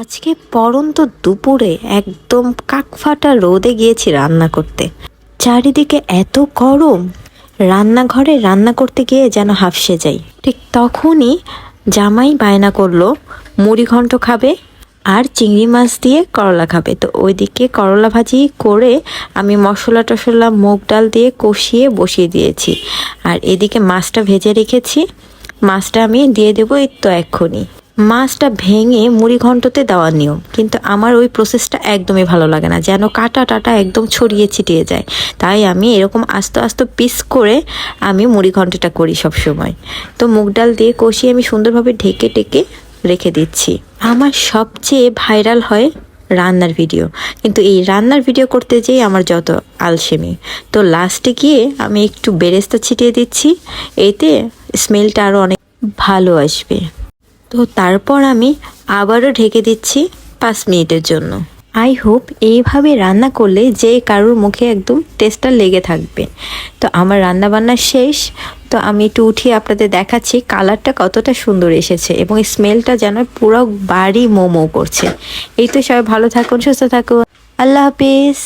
আজকে পরন্ত দুপুরে একদম কাকফাটা রোদে গিয়েছি রান্না করতে। চারিদিকে এত গরম, রান্নাঘরে রান্না করতে গিয়ে যেন হাফসে যাই। ঠিক তখনই জামাই বায়না করল, মুড়ি ঘন্ট খাবে আর চিংড়ি মাছ দিয়ে করলা খাবে। তো ওইদিকে করলা ভাজি করে আমি মশলা টশলা, মুগ ডাল দিয়ে কষিয়ে বসিয়ে দিয়েছি। আর এদিকে মাছটা ভেজে রেখেছি, মাছটা আমি দিয়ে দেবো এই তো এক্ষুনি। মাছটা ভেঙে মুড়ি ঘন্টতে দেওয়ার নিয়ম। কিন্তু আমার ওই প্রসেসটা একদমই ভালো লাগে না, যেন কাটা টাটা একদম ছড়িয়ে ছিটিয়ে যায়। তাই আমি এরকম আস্তে আস্তে পিস করে আমি মুড়ি ঘন্টটা করি সব সময় তো মুগ ডাল দিয়ে কষিয়ে আমি সুন্দরভাবে ঢেকে টেকে রেখে দিচ্ছি। আমার সবচেয়ে ভাইরাল হয় রান্নার ভিডিও কিন্তু এই রান্নার ভিডিও করতে যেয়ে আমার যত আলসেমি। তো লাস্টে গিয়ে আমি একটু বেরেস্তা ছিটিয়ে দিচ্ছি, এতে স্মেলটা আরও অনেক ভালো আসবে। তো তারপর আমি আবারও ঢেকে দিচ্ছি পাঁচ মিনিটের জন্য। আই হোপ এইভাবে রান্না করলে যে কারোর মুখে একদম টেস্টটা লেগে থাকবে। তো আমার রান্না বান্না শেষ। তো আমি একটু উঠিয়ে আপনাদের দেখাচ্ছি কালারটা কতটা সুন্দর এসেছে এবং স্মেলটা যেন পুরো বাড়ি মোমো করছে। এই তো সবাই ভালো থাকুন, সুস্থ থাকুন। আল্লাহ হাফিজ।